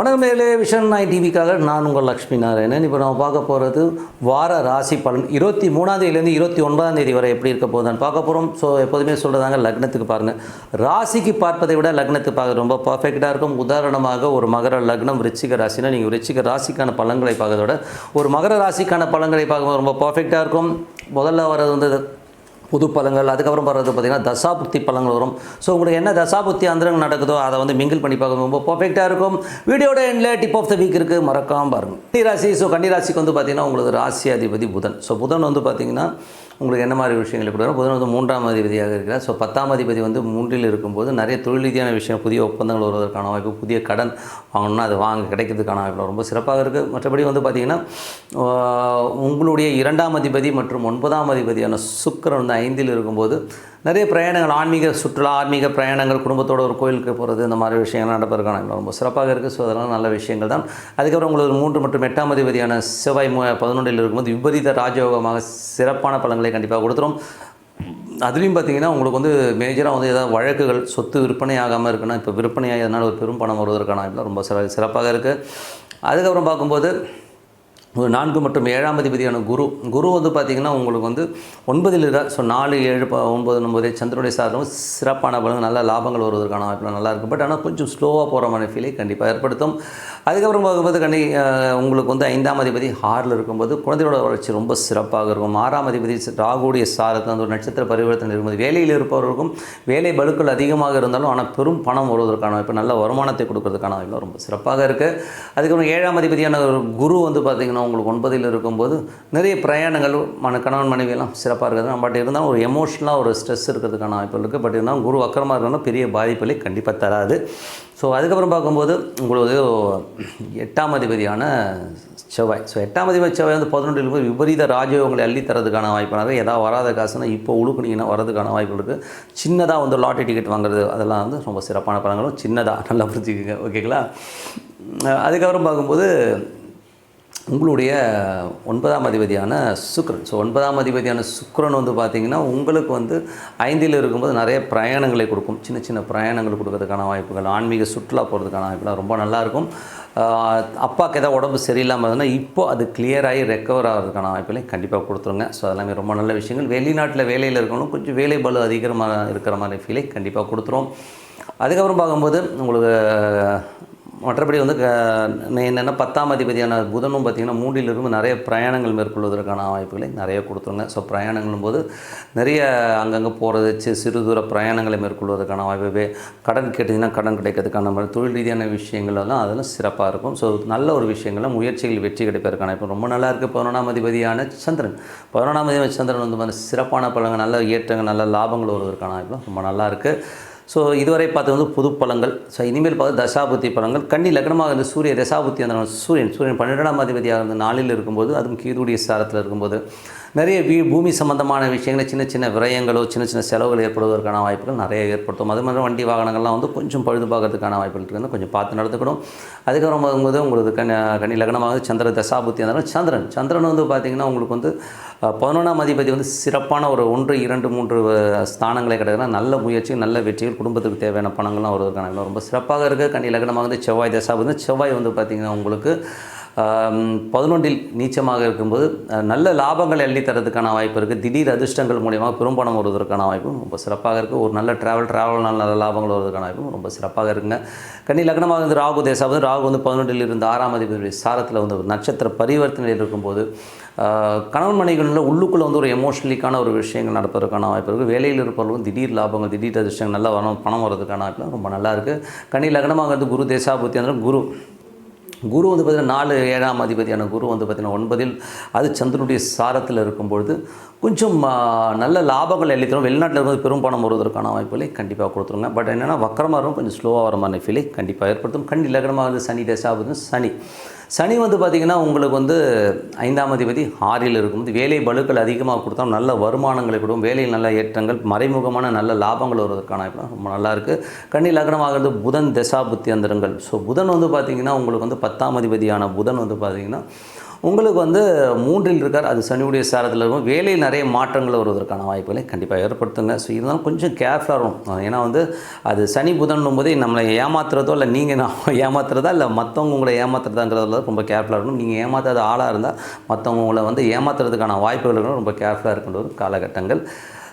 வணக்கம் மேலே விஷன் நாய் டிவிக்காக நான் உங்கள் லக்ஷ்மி நாராயணன். இப்போ நம்ம பார்க்க போகிறது வார ராசி பலன். இருபத்தி மூணாந்தேதியிலேருந்து இருபத்தி ஒன்பதாம் தேதி வரை எப்படி இருக்க போகுதுன்னு பார்க்க போகிறோம் ஸோ எப்போதுமே சொல்கிறதாங்க லக்னத்துக்கு பாருங்கள் ராசிக்கு பார்ப்பதை விட லக்னத்துக்கு பார்க்க ரொம்ப பர்ஃபெக்டாக இருக்கும். உதாரணமாக ஒரு மகர லக்னம் ரிச்சிக ராசினா நீங்கள் ரிச்சிக ராசிக்கான பலன்களை பார்க்கறத விட ஒரு மகர ராசிக்கான பலன்களை பார்க்கும்போது ரொம்ப பர்ஃபெக்டாக இருக்கும். முதல்ல வர்றது வந்து புது பழங்கள் அதுக்கப்புறம் வர்றது பார்த்திங்கன்னா தசாபுக்தி பழங்கள் வரும். ஸோ உங்களுக்கு என்ன தசாபுக்தி அந்தரங்கள் நடக்குதோ அதை வந்து மிங்கிள் பண்ணி பார்க்க ரொம்ப பர்ஃபெக்டாக இருக்கும். வீடியோட எண்டில் டிப் ஆஃப் த வீக் இருக்குது மறக்காமல் பாருங்கள் கன்னிராசி ஸோ கன்னிராசிக்கு வந்து பார்த்திங்கன்னா உங்களுக்கு ராசி அதிபதி புதன். ஸோ புதன் வந்து பார்த்திங்கன்னா உங்களுக்கு என்ன மாதிரி விஷயங்களை கொடுக்குறோம் புதன் வந்து மூன்றாம் அதிபதியாக இருக்கிறார். ஸோ பத்தாம் அதிபதி வந்து மூன்றில் இருக்கும்போது நிறைய தொழில் ரீதியான விஷயம் புதிய ஒப்பந்தங்கள் வருவதற்கான வாய்ப்பு புதிய கடன் வாங்கணும்னா அது வாங்க கிடைக்கிறதுக்கான வாய்ப்பு ரொம்ப சிறப்பாக இருக்குது மற்றபடி வந்து பார்த்திங்கன்னா உங்களுடைய இரண்டாம் அதிபதி மற்றும் ஒன்பதாம் அதிபதியான சுக்கிரன் வந்து ஐந்தில் இருக்கும்போது நிறைய பிரயாணங்கள் ஆன்மீக சுற்றுலா ஆன்மீக பிரயாணங்கள் குடும்பத்தோட ஒரு கோயிலுக்கு போகிறது இந்த மாதிரி விஷயங்கள் நடப்பதற்கான ரொம்ப சிறப்பாக இருக்குது ஸோ அதெல்லாம் நல்ல விஷயங்கள் தான். அதுக்கப்புறம் உங்களுக்கு மூன்று மற்றும் எட்டாம் அதிபதியான செவ்வாய் மூ பதினொன்றில் இருக்கும்போது விபரீத ராஜயோகமாக சிறப்பான பலன்களை கண்டிப்பாக கொடுத்துரும். அதுலேயும் பார்த்தீங்கன்னா உங்களுக்கு வந்து மேஜராக வந்து ஏதாவது வழக்குகள் சொத்து விற்பனை ஆகாமல் இருக்குன்னா இப்போ விற்பனையாக எதனால் ஒரு பெரும் பணம் வருவதற்கான ரொம்ப சிற சிறப்பாக இருக்குது அதுக்கப்புறம் பார்க்கும்போது நான்கு மற்றும் ஏழாம் அதிபதியான குரு குரு வந்து பார்த்திங்கன்னா உங்களுக்கு வந்து ஒன்பதில் இருந்தால் ஸோ நாலு ஏழு ப- ஒன்பது ஒன்பது சந்திரனுடைய சாதனம் சிறப்பான பலன் நல்ல லாபங்கள் வருவதற்கான வாய்ப்புலாம் நல்லா இருக்குது பட் ஆனால் கொஞ்சம் ஸ்லோவாக போகிற மாதிரி ஃபீலை கண்டிப்பாக ஏற்படுத்தும். அதுக்கப்புறம் பார்க்கும்போது கண்டி உங்களுக்கு வந்து ஐந்தாம் அதிபதி ஹாரில் இருக்கும்போது குழந்தையோட வளர்ச்சி ரொம்ப சிறப்பாக இருக்கும். ஆறாம் அதிபதி ராகுடைய சாரத்தை அந்த ஒரு நட்சத்திர பரிவர்த்தனை இருக்கும்போது வேலையில் இருப்பவர்களுக்கும் வேலை பலுக்கள் அதிகமாக இருந்தாலும் ஆனால் பெரும் பணம் வருவதற்கான வாய்ப்பு நல்ல வருமானத்தை கொடுக்கறதுக்கான வாய்ப்பு ரொம்ப சிறப்பாக இருக்குது அதுக்கப்புறம் ஏழாம் அதிபதியான ஒரு குரு வந்து பார்த்திங்கன்னா உங்களுக்கு ஒன்பதில் இருக்கும்போது நிறைய பிரயாணங்கள் மன கணவன் மனைவியெல்லாம் சிறப்பாக இருக்குது பட் இருந்தாலும் ஒரு எமோஷனலாக ஒரு ஸ்ட்ரெஸ் இருக்கிறதுக்கான வாய்ப்பு இருக்குது பட் இருந்தாலும் குரு அக்கரமாக இருக்கணும் பெரிய பாதிப்புகளை கண்டிப்பாக தராது. ஸோ அதுக்கப்புறம் பார்க்கும்போது உங்களுக்கு எட்டாம் அதிபதியான செவ்வாய். ஸோ எட்டாம் அதிபதி செவ்வாய் வந்து பதினொன்றில் போது விபரீத ராஜயோகங்களை அள்ளி தரதுக்கான வாய்ப்பானது. ஏதாவது வராத காசுனா இப்போ உழுக்குனீங்கன்னா வரதுக்கான வாய்ப்பு இருக்குது சின்னதாக வந்து லாட்டரி டிக்கெட் வாங்குறது அதெல்லாம் வந்து ரொம்ப சிறப்பான பலன்களும் சின்னதாக நல்லா புரிஞ்சுக்கோங்க. ஓகேங்களா அதுக்கப்புறம் பார்க்கும்போது உங்களுடைய ஒன்பதாம் அதிபதியான சுக்ரன். ஸோ ஒன்பதாம் அதிபதியான சுக்ரன் வந்து பார்த்திங்கன்னா உங்களுக்கு வந்து ஐந்தில் இருக்கும்போது நிறைய பிரயாணங்களை கொடுக்கும். சின்ன சின்ன பிரயாணங்கள் கொடுக்கறதுக்கான வாய்ப்புகள் ஆன்மீக சுற்றுலா போகிறதுக்கான வாய்ப்புலாம் ரொம்ப நல்லாயிருக்கும் அப்பாவுக்கு ஏதாவது உடம்பு சரியில்லாமல் இருந்ததுன்னா இப்போ அது கிளியராகி ரெக்கவர் ஆகிறதுக்கான வாய்ப்புகளை கண்டிப்பாக கொடுத்துருங்க. ஸோ அதெல்லாமே ரொம்ப நல்ல விஷயங்கள். வெளிநாட்டில் வேலையில் இருக்கணும் கொஞ்சம் வேலை பலு அதிகமாக இருக்கிற மாதிரி ஃபீலை கண்டிப்பாக கொடுத்துரும். அதுக்கப்புறம் பார்க்கும்போது உங்களுக்கு மற்றபடி வந்து க- என்னென்னா பத்தாம் அதிபதியான புதனும் பார்த்திங்கன்னா மூன்றிலிருந்து நிறைய பிரயாணங்கள் மேற்கொள்வதற்கான வாய்ப்புகளை நிறைய கொடுத்துருங்க. ஸோ பிரயாணங்களும் போது நிறைய அங்கங்கே போகிறது சி சிறு தூர பிரயாணங்களை மேற்கொள்வதற்கான வாய்ப்பு கடன் கேட்டிங்கன்னா கடன் கிடைக்கிறதுக்கான மாதிரி தொழில் ரீதியான விஷயங்கள் எல்லாம் அதெல்லாம் சிறப்பாக இருக்கும். ஸோ நல்ல ஒரு விஷயங்கள்ல முயற்சிகள் வெற்றி கிடைப்பதற்கான வாய்ப்பு ரொம்ப நல்லா இருக்குது பதினொன்றாம் அதிபதியான சந்திரன். பதினொன்றாம் அதிபதி சந்திரன் வந்து சிறப்பான பலங்கள் நல்ல ஏற்றங்கள் நல்ல லாபங்கள் வருவதற்கான வாய்ப்பு ரொம்ப நல்லா இருக்குது ஸோ இதுவரை பார்த்து வந்து புது பழங்கள். ஸோ இனிமேல் பார்த்து தசாபுத்தி பழங்கள். கன்னி லக்னமாக இருந்த சூரிய தசாபுத்தி அந்த சூரியன் சூரியன் பன்னிரெண்டாம் அதிபதியாக இருந்த நாளில் இருக்கும்போது அதுவும் கீதுடைய சாரத்தில் இருக்கும்போது நிறைய வீ பூமி சம்பந்தமான விஷயங்களை சின்ன சின்ன விரயங்களோ சின்ன சின்ன செலவுகள் ஏற்படுவதற்கான வாய்ப்புகள் நிறைய ஏற்படுத்தும். அது மாதிரி வண்டி வாகனங்கள்லாம் வந்து கொஞ்சம் பழுது பார்க்கறதுக்கான வாய்ப்புகள் இருக்குது கொஞ்சம் பார்த்து நடந்துக்கணும். அதுக்கப்புறம் பார்க்கும்போது உங்களுக்கு கண்ண கன்னி லக்னமாக சந்திர தசாபுத்தி அந்த சந்திரன் சந்திரன் வந்து பார்த்திங்கன்னா உங்களுக்கு வந்து பதினொன்றாம் அதிபதி வந்து சிறப்பான ஒரு ஒன்று இரண்டு மூன்று ஸ்தானங்களை கிடைக்கிறா நல்ல முயற்சி நல்ல வெற்றிகள் குடும்பத்துக்கு தேவையான பணங்கள்லாம் வருவதற்கான ரொம்ப சிறப்பாக இருக்குது கண்டி லக்னமாக வந்து செவ்வாய் தசா வந்து செவ்வாய் வந்து பார்த்திங்கன்னா உங்களுக்கு பதினொன்றில் நீச்சமாக இருக்கும்போது நல்ல லாபங்கள் எழுதி தரதுக்கான வாய்ப்பு இருக்குது திடீர் அதிர்ஷ்டங்கள் மூலியமாக பெரும்பணம் வருவதற்கான வாய்ப்பும் ரொம்ப சிறப்பாக இருக்குது ஒரு நல்ல ட்ராவல் ட்ராவல்னால் நல்ல லாபங்கள் வருவதற்கான வாய்ப்பும் ரொம்ப சிறப்பாக இருக்குங்க. கன்னி லக்னமாக வந்து ராகு தேசாவது ராகு வந்து பதினொன்றில் இருந்து ஆறாம் அதிபதி சாரத்தில் வந்து ஒரு நட்சத்திர பரிவர்த்தனையில் இருக்கும்போது கணவன் மனைவிகளில் உள்ளுக்குள்ளே வந்து ஒரு எமோஷனலிக்கான ஒரு விஷயங்கள் நடப்பதற்கான வாய்ப்பு இருக்குது வேலையில் இருப்பவர்களும் திடீர் லாபங்கள் திடீர் அதிர்ஷ்டங்கள் நல்லா வரும் பணம் வர்றதுக்கான வாய்ப்பு ரொம்ப நல்லா இருக்குது கன்னி லக்னமாக வந்து குரு தேசாபுத்தி அந்த குரு குரு வந்து பார்த்திங்கன்னா நாலு ஏழாம் அதிபதியான குரு வந்து பார்த்திங்கன்னா ஒன்பதில் அது சந்திரனுடைய சாரத்தில் இருக்கும்பொழுது கொஞ்சம் நல்ல லாபங்கள் அளித்தரும் வெளிநாட்டில் இருந்து பெரும் பணம் வருவதற்கான வாய்ப்புகளை கண்டிப்பாக கொடுத்துருங்க. பட் என்னென்னா வக்கரமாக இருக்கும் கொஞ்சம் ஸ்லோவாக வர மாதிரி ஃபீலை கண்டிப்பாக ஏற்படுத்தும். கண்டி லக்னமாக வந்து சனி டேசாபுத்தி சனி. சனி வந்து பார்த்திங்கன்னா உங்களுக்கு வந்து ஐந்தாம் அதிபதி ஆறில் இருக்கும்போது வேலை பலுக்கள் அதிகமாக கொடுத்தா நல்ல வருமானங்களை கொடுக்கும். வேலையில் நல்ல ஏற்றங்கள் மறைமுகமான நல்ல லாபங்கள் வருவதற்கான ரொம்ப நல்லாயிருக்கு கண்ணி லக்னமாகிறது புதன் தசா புத்தி அந்தரங்கள். ஸோ புதன் வந்து பார்த்திங்கன்னா உங்களுக்கு வந்து பத்தாம் அதிபதியான புதன் வந்து பார்த்திங்கன்னா உங்களுக்கு வந்து மூன்றில் இருக்கார் அது சனியுடைய சாரத்தில் இருக்கும். வேலையில் நிறைய மாற்றங்கள் வருவதற்கான வாய்ப்புகளை கண்டிப்பாக ஏற்படுத்துங்க. ஸோ இருந்தாலும் கொஞ்சம் கேர்ஃபுல்லாக இருக்கும் ஏன்னா வந்து அது சனி புதன் போதே நம்மளை ஏமாத்துறதோ இல்லை நீங்கள் நான் ஏமாத்துறதா இல்லை மற்றவங்க உங்களை ஏமாத்துறதாங்கிறதுல ரொம்ப கேர்ஃபுல்லாக இருக்கணும். நீங்கள் ஏமாத்தாத ஆளாக இருந்தால் மற்றவங்க உங்களை வந்து ஏமாத்துறதுக்கான வாய்ப்புகள் இருக்கணும் ரொம்ப கேர்ஃபுல்லாக இருக்கின்ற ஒரு காலகட்டங்கள்.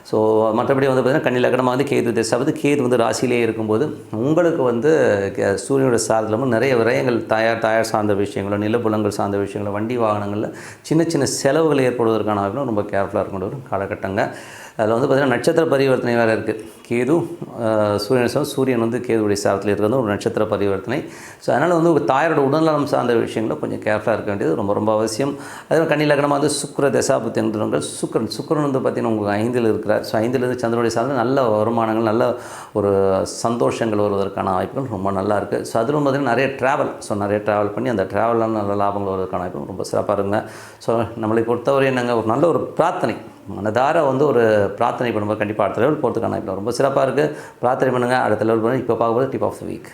ஸோ மற்றபடி வந்து பார்த்திங்கன்னா கண்ணி லக்கணமாக வந்து கேது திசாவது கேது வந்து ராசியிலே இருக்கும்போது உங்களுக்கு வந்து கே- சூரியனோட சாதனமும் நிறைய விரயங்கள் தயார் தயார் சார்ந்த விஷயங்களோ நிலப்புலங்கள் சார்ந்த விஷயங்களோ வண்டி வாகனங்களில் சின்ன சின்ன செலவுகள் ஏற்படுவதற்கான ரொம்ப கேர்ஃபுல்லாக இருக்கின்ற ஒரு காலகட்டங்கள் அதில் வந்து பார்த்திங்கன்னா நட்சத்திர பரிவர்த்தனை வேறு இருக்குது கேது சூரியன் சூரியன் வந்து கேதுடைய சாரத்தில் இருக்கிறது ஒரு நட்சத்திர பரிவர்த்தனை. ஸோ அதனால் வந்து உங்கள் தாயாரோட உடல்நலம் சார்ந்த விஷயங்கள கொஞ்சம் கேர்ஃபுல்லாக இருக்க வேண்டியது ரொம்ப ரொம்ப அவசியம். அதே மாதிரி கன்னி லக்னமாக வந்து சுக்கர தசாபுத்தி என்றவங்க சுக்கரன் சுக்கரன் வந்து பார்த்திங்கன்னா உங்களுக்கு ஐந்தில் இருக்கிறார். ஸோ ஐந்திலிருந்து சந்திரனுடைய சார்ந்த நல்ல வருமானங்கள் நல்ல ஒரு சந்தோஷங்கள் வருவதற்கான வாய்ப்புகள் ரொம்ப நல்லா இருக்குது ஸோ அதிலும் பார்த்திங்கன்னா நிறைய ட்ராவல் ஸோ நிறைய ட்ராவல் பண்ணி அந்த ட்ராவலான நல்ல லாபங்கள் வருவதற்கான வாய்ப்பு ரொம்ப சிறப்பாக இருங்க ஸோ நம்மளை பொறுத்தவரை நாங்கள் ஒரு நல்ல ஒரு பிரார்த்தனை. மனதார வந்து ஒரு பிரார்த்தனை பண்ணும்போது கண்டிப்பாக அடுத்த லெவல் போகிறதுக்கான இப்போ ரொம்ப சிறப்பாக இருக்குது பிரார்த்தனை பண்ணுங்கள் அடுத்த லெவல் பண்ணி இப்போ பார்க்கும்போது tip of the week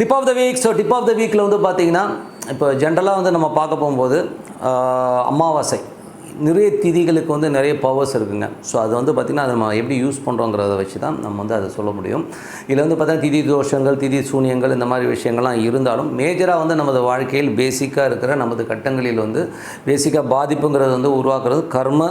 tip of the week so tip of the வீக்கில் வந்து பார்த்திங்கன்னா இப்போ ஜென்ரலாக வந்து நம்ம பார்க்க போகும்போது அமாவாசை. நிறைய திதிகளுக்கு வந்து நிறைய பவர்ஸ் இருக்குங்க. ஸோ அது வந்து பார்த்திங்கன்னா அதை நம்ம எப்படி யூஸ் பண்ணுறோங்கிறத வச்சு தான் நம்ம வந்து அதை சொல்ல முடியும். இதில் வந்து பார்த்திங்கன்னா திதி தோஷங்கள் திதி சூனியங்கள் இந்த மாதிரி விஷயங்கள்லாம் இருந்தாலும் மேஜராக வந்து நமது வாழ்க்கையில் பேசிக்காக இருக்கிற நமது கட்டங்களில் வந்து பேசிக்காக பாதிப்புங்கிறது வந்து உருவாக்குறது கர்ம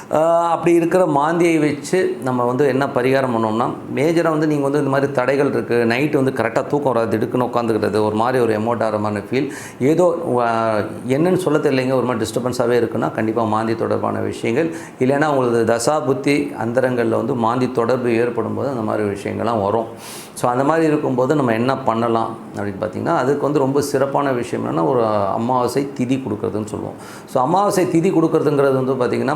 அப்படி இருக்கிற மாந்தியை வச்சு நம்ம வந்து என்ன பரிகாரம் பண்ணோம்னா மேஜராக வந்து நீங்கள் வந்து இந்த மாதிரி தடைகள் இருக்குது நைட்டு வந்து கரெக்டாக தூக்கம் வராது திடுக்குன்னு உட்காந்துக்கிறது ஒரு மாதிரி ஒரு எமோட் ஆகிற மாதிரி ஃபீல் ஏதோ என்னன்னு சொல்ல தெரியலைங்க ஒரு மாதிரி டிஸ்டர்பன்ஸாகவே இருக்குன்னா கண்டிப்பாக மாந்தி தொடர்பான விஷயங்கள். இல்லைன்னா உங்களுக்கு தசா புத்தி அந்தரங்களில் வந்து மாந்தி தொடர்பு ஏற்படும் போது அந்த மாதிரி விஷயங்கள்லாம் வரும். ஸோ அந்த மாதிரி இருக்கும்போது நம்ம என்ன பண்ணலாம் அப்படின்னு பார்த்திங்கன்னா அதுக்கு வந்து ரொம்ப சிறப்பான விஷயம் என்னென்னா ஒரு அமாவாசை திதி கொடுக்குறதுன்னு சொல்லுவோம். ஸோ அமாவாசை திதி கொடுக்குறதுங்கிறது வந்து பார்த்திங்கன்னா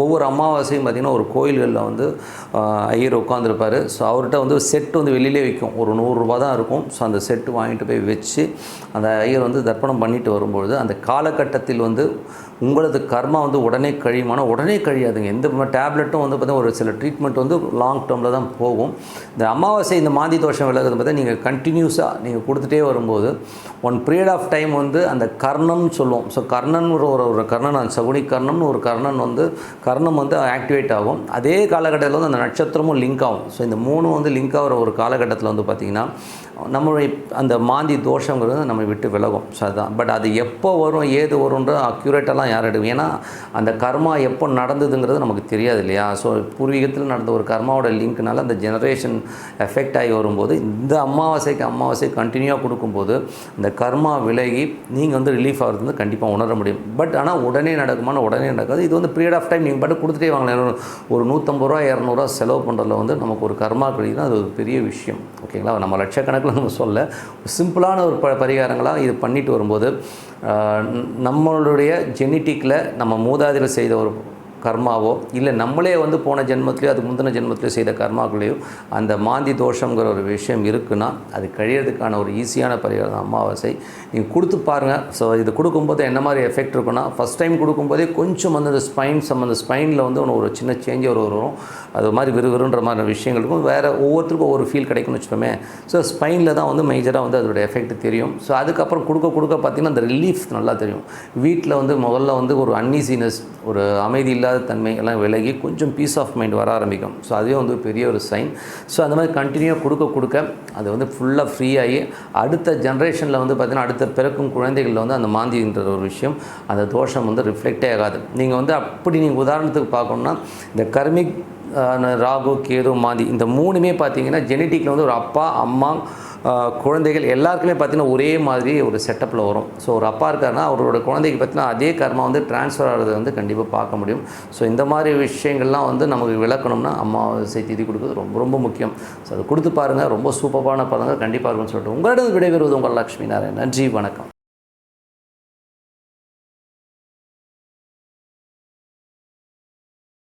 ஒவ்வொரு அமாவாசையும் பார்த்திங்கன்னா ஒரு கோயில்களில் வந்து ஐயர் உட்காந்துருப்பார் ஸோ அவர்கிட்ட வந்து செட் வந்து வெளியிலே விற்கும் ஒரு நூறுரூபா தான் இருக்கும். ஸோ அந்த செட்டு வாங்கிட்டு போய் வச்சு அந்த ஐயர் வந்து தர்ப்பணம் பண்ணிட்டு வரும்பொழுது அந்த காலகட்டத்தில் வந்து உங்களது கர்மா வந்து உடனே கழியுமானா உடனே கழியாதுங்க. எந்த டேப்லெட்டும் வந்து பார்த்தீங்கன்னா ஒரு சில ட்ரீட்மெண்ட் வந்து லாங் டேர்மில் தான் போகும். இந்த அமாவாசை இந்த மாந்தி தோஷம் விலகுது பார்த்தா நீங்கள் கண்டினியூஸாக நீங்கள் கொடுத்துட்டே வரும்போது ஒன் பீரியட் ஆஃப் டைம் வந்து அந்த கர்ணம்னு சொல்லுவோம். ஸோ கர்ணன் ஒரு ஒரு ஒரு கர்ணன் அந்த சகுனி கர்ணம்னு ஒரு கர்ணன் வந்து கர்ணம் வந்து ஆக்டிவேட் ஆகும். அதே காலகட்டத்தில் வந்து அந்த நட்சத்திரமும் லிங்க் ஆகும். ஸோ இந்த மூணும் வந்து லிங்க் ஆகிற ஒரு காலகட்டத்தில் வந்து பார்த்திங்கன்னா நம்மளுடைய அந்த மாந்தி தோஷங்கிறது நம்ம விட்டு விலகும். ஸோ அதுதான் பட் அது எப்போ வரும் ஏது வரும்ன்ற அக்யூரேட்டெல்லாம் யார் எடுக்கும் ஏன்னா அந்த கர்மா எப்போ நடந்ததுங்கிறது நமக்கு தெரியாது இல்லையா? ஸோ பூர்வீகத்தில் நடந்த ஒரு கர்மாவோட லிங்க்னால அந்த ஜெனரேஷன் எஃபெக்ட் ஆகி வரும்போது இந்த அமாவாசைக்கு அமாவாசை கண்டினியூவாக கொடுக்கும்போது இந்த கர்மா விலகி நீங்கள் வந்து ரிலீஃப் ஆகிறது வந்து கண்டிப்பாக உணர முடியும். பட் ஆனால் உடனே நடக்குமான உடனே நடக்காது. இது வந்து பீரியட் ஆஃப் டைம் நீங்கள் பாட்டு கொடுத்துட்டே வாங்கலாம் ஒரு நூற்றம்பது ரூபா இரநூறுவா செலவு பண்ணுறதுல வந்து நமக்கு ஒரு கர்மா கழிதுனா அது ஒரு பெரிய விஷயம். ஓகேங்களா நம்ம லட்சக்கணக்கில் நம்ம சொல்ல சிம்பிளான ஒரு ப பரிகாரங்களாக இது பண்ணிட்டு வரும்போது நம்மளுடைய ஜெனட்டிக்கில் நம்ம மூதாதையில் செய்த ஒரு கர்மாவோ இல்லை நம்மளே வந்து போன ஜென்மத்திலேயோ அதுக்கு முந்தின ஜென்மத்திலேயோ செய்த கர்மாக்குள்ளேயோ அந்த மாந்தி தோஷங்கிற ஒரு விஷயம் இருக்குன்னா அது கழியறதுக்கான ஒரு ஈஸியான பரிகாரம் அமாவாசை. நீங்கள் கொடுத்து பாருங்கள் ஸோ இது கொடுக்கும்போது என்ன மாதிரி எஃபெக்ட் இருக்குன்னா ஃபஸ்ட் டைம் கொடுக்கும்போதே கொஞ்சம் வந்து அந்த ஸ்பைன் சம்மந்த ஸ்பைனில் வந்து ஒன்று ஒரு சின்ன சேஞ்ச் ஒரு வரும். அது மாதிரி விறுவிறுன்ற மாதிரி விஷயங்கள் இருக்கும். வேறு ஒவ்வொருத்தருக்கும் ஒவ்வொரு ஃபீல் கிடைக்கும்னு வச்சுக்கோமே. ஸோ ஸ்பைனில் தான் வந்து மேஜராக வந்து அதோட எஃபெக்ட் தெரியும். ஸோ அதுக்கப்புறம் கொடுக்க கொடுக்க பார்த்திங்கன்னா அந்த ரிலீஃப் நல்லா தெரியும். வீட்டில் வந்து முதல்ல வந்து ஒரு அன்ஈசினஸ் ஒரு அமைதி இல்லாத தன்மை எல்லாம் விலகி கொஞ்சம் பீஸ் ஆஃப் மைண்ட் வர ஆரம்பிக்கும். ஸோ அதுவே வந்து பெரிய ஒரு சைன் ஸோ அந்த மாதிரி கண்டினியூவாக கொடுக்க கொடுக்க அது வந்து ஃபுல்லாக ஃப்ரீயாகி அடுத்த ஜென்ரேஷனில் வந்து பார்த்திங்கன்னா அடுத்த பிறக்கும் குழந்தைகளில் வந்து அந்த மாந்தின்ற ஒரு விஷயம். அந்த தோஷம் வந்து ரிஃப்ளெக்டே ஆகாது. நீங்கள் வந்து அப்படி நீங்கள் உதாரணத்துக்கு பார்க்கணுன்னா இந்த கர்மிக் ராகு கேது மாந்தி இந்த மூணுமே பார்த்தீங்கன்னா ஜெனட்டிக்கில் வந்து ஒரு அப்பா அம்மா குழந்தைகள் எல்லாருக்குமே பார்த்தீங்கன்னா ஒரே மாதிரி ஒரு செட்டப்பில் வரும். ஸோ ஒரு அப்பா இருக்காருன்னா அவரோட குழந்தைக்கு பார்த்தீங்கன்னா அதே கர்மா வந்து ட்ரான்ஸ்ஃபர் ஆகிறது வந்து கண்டிப்பாக பார்க்க முடியும். ஸோ இந்த மாதிரி விஷயங்கள்லாம் வந்து நமக்கு விளக்கணும்னா அம்மாவாசை திதி கொடுக்குறது ரொம்ப ரொம்ப முக்கியம். ஸோ அதை கொடுத்து பாருங்கள் ரொம்ப சூப்பரான பாருங்கள் கண்டிப்பாக இருக்கும்னு சொல்லிட்டு உங்களிடம் விடைபெறுவது உங்கள் லக்ஷ்மி நாராயண் நன்றி வணக்கம்.